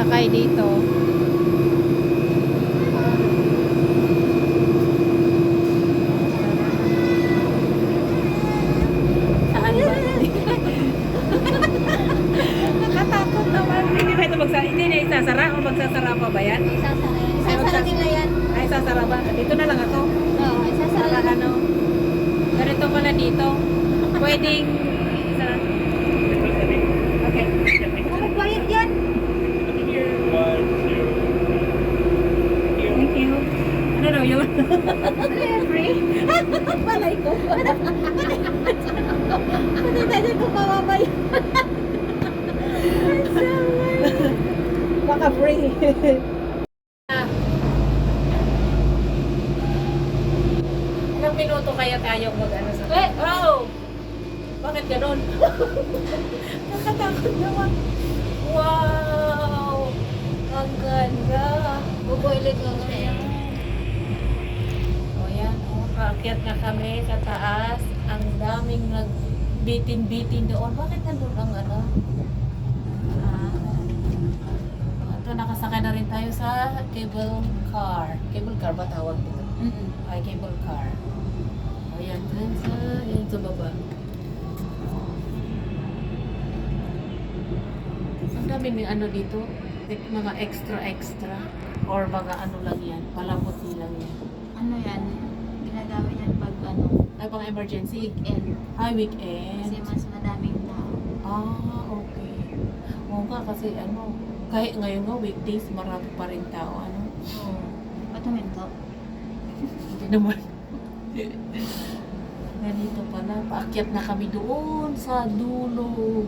sasakay dito. Saan ba? Nakatakot naman. Hindi ba ito magsasara? Hindi na isasara o magsasara pa ba yan? Isasara. Isasara nila yan. Ay, sasara ba? Dito na lang ako. Oo, isasara ano? Ganito pala dito. Pwedeng... Isa. Okay. Magbayad yan. Thank you. Ano daw yun? Ano yan, free? Malay ko. Pati tayo kung mamabay. Baka free. Ilang minuto kaya tayo mag ano sa... Eh! Oh! Bakit ganun? Nakatakot naman. Wow! Ang ganda. Bubuilit ko ngayon. O yan, o, kaakyat na kami sa taas. Ang daming nagbitin-bitin doon. Bakit nandun ang ano? Ah, ito, nakasakay na rin tayo sa cable car. Cable car ba tawag dito? Mm-mm. Ay, cable car. O yan, dun sa, yan sa baba. Ang dami may ano dito, mga extra-extra. Or mga ano lang yan, palamuti lang yan. Ano yan? Ginagamit yan pag ano, Ay, pang emergency. weekend. Ay, Kasi weekend. mas madaming tao. Ah, okay. Oo nga, kasi ano, kahit ngayon nga, weekdays, marami pa rin tao, ano. Oo. Ba't huminto? Hindi naman. Ganito pala, paakyat na kami doon sa dulo.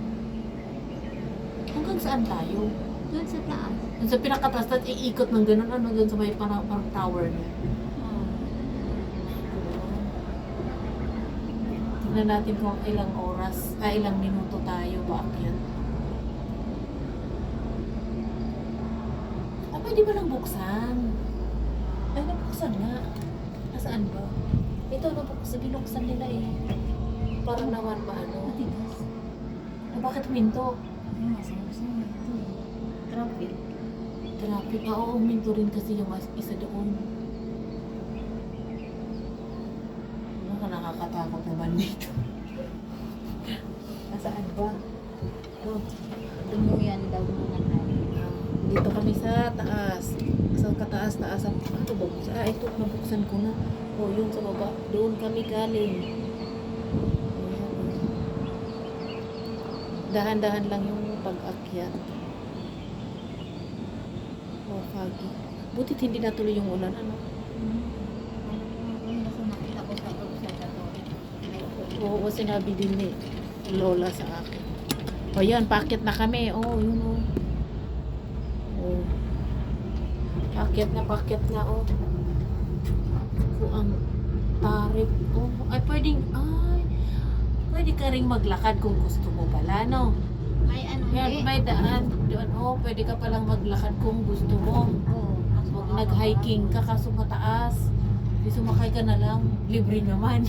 Hanggang saan tayo? Doon sa taas. Doon sa pinakataas, at iikot ng ganun, ano, doon sa may parang, parang tower niya. Oo. Tingnan natin kung ilang oras, ay ilang minuto tayo paakyat. Ah, pwede ba lang buksan? Ay, nabuksan nga. Nasaan ba? Ito, nabuksan, binuksan nila eh. Parang naman ba ano? Matigas. Ah, bakit minto? Ano nga, sabi sa inyo? Ito. Traffic. Traffic. Ah, oo, minto rin kasi yung isa doon. Ano nakakatakot naman dito? Nasaan ba? Oh, Tumuyan daw muna tayo. ah, dito kami sa taas. Sa kataas-taas. Ano ba? buksan? Ah, ito, nabuksan ko na. Oh, yun sa baba. Doon kami galing. Dahan-dahan lang yung pag-akyat. Oh, foggy. Butit hindi natuloy yung ulan, ano? Ano ko nakita ko sa sa Oo, sinabi din ni Lola sa akin. O yan, packet na kami. Oh, yun oh. Oh. Packet na, packet na oh. Kung ang tarik. Oh, ay pwedeng, ay, pwede ka rin maglakad kung gusto mo pala, no? May ano, Yan, hindi. may daan. Doon, oh, pwede ka palang maglakad kung gusto mo. Oo. mababa. nag-hiking ka kaso mataas. Di sumakay ka na lang, libre naman.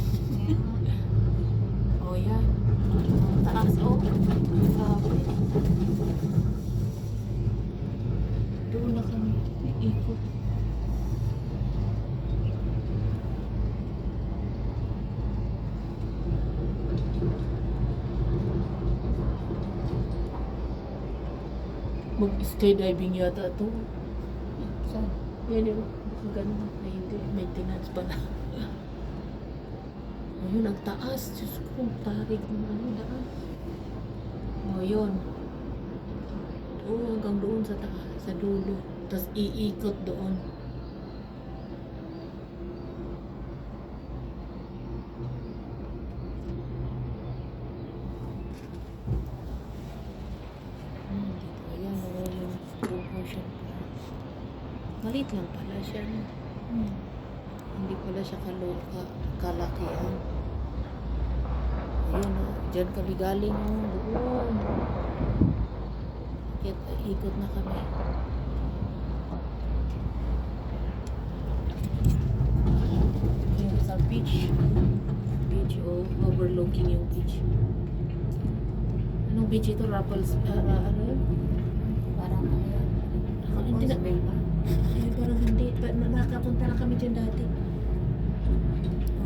Oh, yan. Taas, oh. Grabe. Doon na kami. Ikot. Mag-skydiving yata to. Saan? Yan yung ganun. Ay, hindi. Maintenance pala. Ayun, ang taas. Diyos ko, tarik ng ano daan. O, yun. Oo, hanggang doon sa taas, sa dulo. Tapos iikot doon. Hmm, dito. Ayan, oh, yung slow motion pa. Maliit lang pala siya. no? Hmm. Hindi pala siya kaloka, kalakihan. Ayun o, dyan kami galing o, doon. Kaya ikot na kami. Yung sa beach. Beach o, overlooking yung beach. Anong beach ito? Rapples, ah, ah, ano yun? Parang ano yan. Hindi na- parang hindi. Nakapunta na kami dyan dati.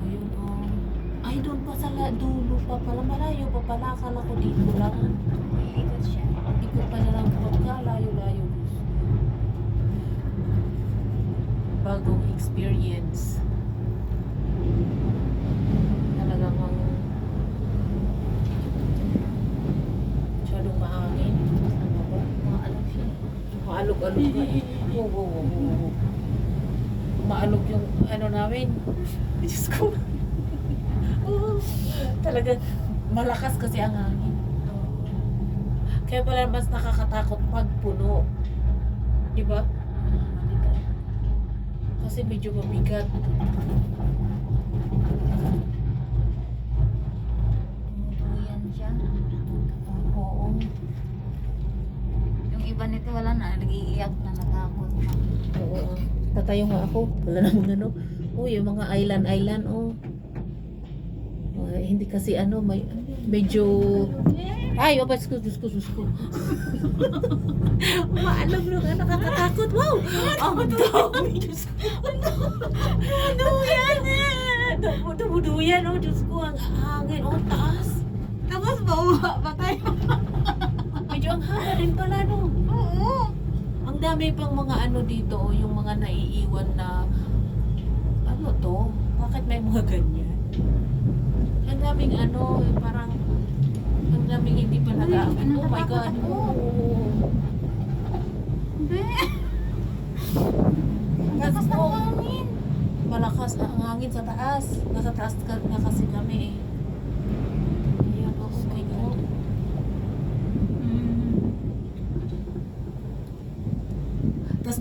Yun, oh. Ay, doon pa sa la- dulo pa pala. Malayo pa pala. Akala ko dito lang. Ikot siya. Ikot pa na lang pagka layo-layo. Bagong experience. Talagang ang masyadong mahangin. Ano ba? Mga alam siya. Maalog-alog ka eh. Oo, oo, oo, oo. Maalog ano namin. Diyos ko. Oo. Talagang malakas kasi ang hangin. Kaya pala mas nakakatakot pag puno. Di ba? Kasi medyo mabigat. Tumutuyan siya. Oo. Yung iba nito wala na. Nag-iiyak na natakot. Oo. Tatayo nga ako. Wala namang ano. Oh, yung mga island-island, oh. Oh, eh, hindi kasi ano, may medyo... Ay, oh, Diyos ko, Diyos ko, Diyos ko. Umaalog nung ano, nakakatakot. Wow! Ang dami, Diyos ko. Duyan eh! Dumuduyan, oh, Diyos ko. Ang hangin, oh, taas. Tapos bauha pa tayo. Medyo ang haba rin pala, no? Oo. Ang dami pang mga ano dito, oh, yung mga naiiwan na ano to? Bakit may mga ganyan? Ang daming ano, parang ang daming hindi pa nag-aamit. Oh my God. Oo. Hindi. Lakas ng oh, hangin. malakas na ang hangin sa taas. Nasa taas ka na kasi kami eh. Ayan, oh, okay ko. Mm.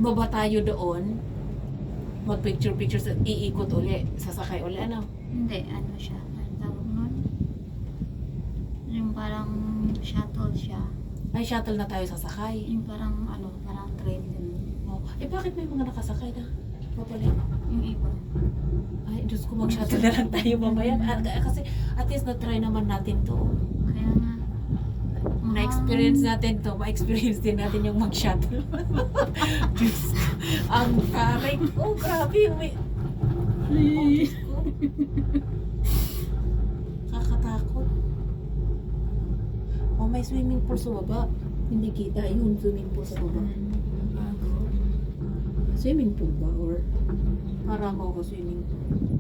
Tapos baba tayo doon. Mag-picture-picture sa iikot uli. Sasakay uli. Ano? Hindi, ano siya. Ano tawag nun? Yung parang shuttle siya. Ay, shuttle na tayo sasakay. Yung parang ano, parang train din. Oh. Eh, bakit may mga nakasakay na? Babalik. Yung iba. Ay, Diyos ko, mag-shuttle na lang tayo mamaya. Kasi at least na-try naman natin to. Kaya nga. Na-experience natin to. Ma-experience din natin yung mag-shuttle. Diyos. Ang taray. Oh, grabe. May... Oh, Diyos ko. Kakatakot. Oh, may swimming pool sa baba. Hindi kita yung swimming pool sa baba. Swimming pool ba? Or parang ako swimming pool?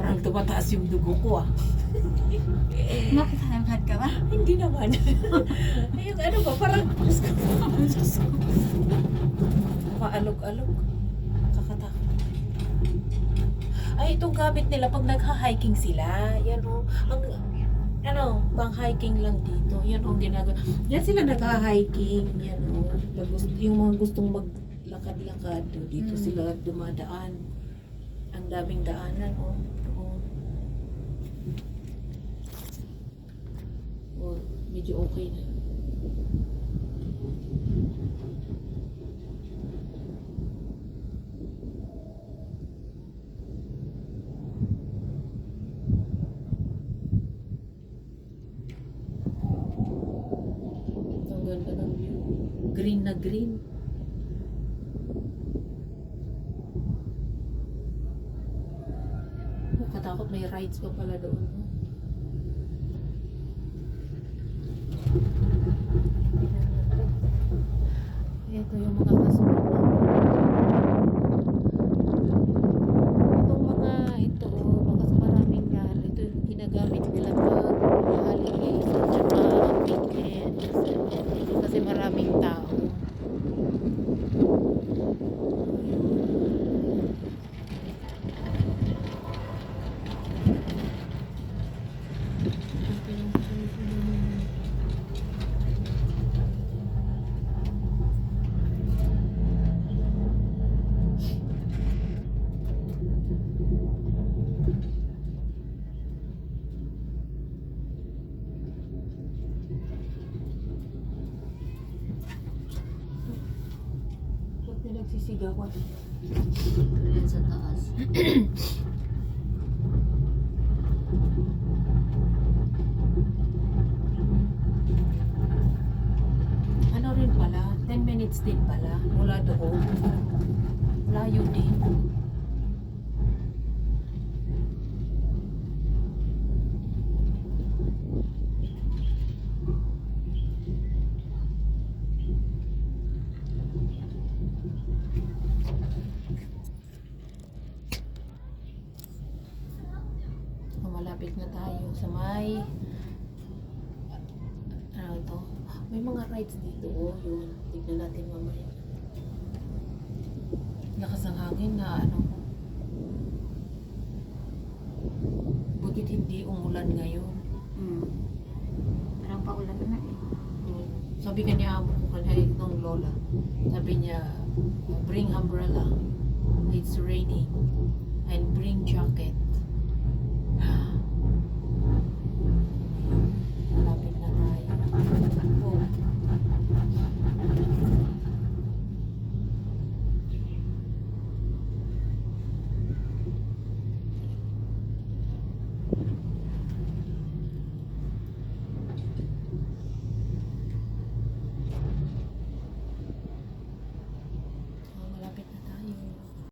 Parang tumataas yung dugo ko ah. Hanghad ka ba? Hindi naman. yung ano ba, parang Diyos ko. Diyos ko. Maalog-alog. Kakatakot. Ay, itong gamit nila pag nagha-hiking sila. Yan o. Ang, ano, pang hiking lang dito. Yan o, ginagawa. Yan sila nagha-hiking. Yan o. Yung mga gustong maglakad-lakad, dito Mm. sila dumadaan. Ang daming daanan o. Doon. O, medyo okay na. Ang ganda ng view. Green na green. Katakot may rides pa pala doon. no? ano rin pala 10 minutes din pala mula doon. Layo din. Tayo sa may ano to? May mga rides dito. Oh, yun. Tignan natin mamaya. Lakas ng hangin na ano. Butit hindi umulan ngayon. Hmm. Parang paulan na eh. Hmm. Sabi ka niya amo ko kanina itong lola. Sabi niya, bring umbrella. It's raining.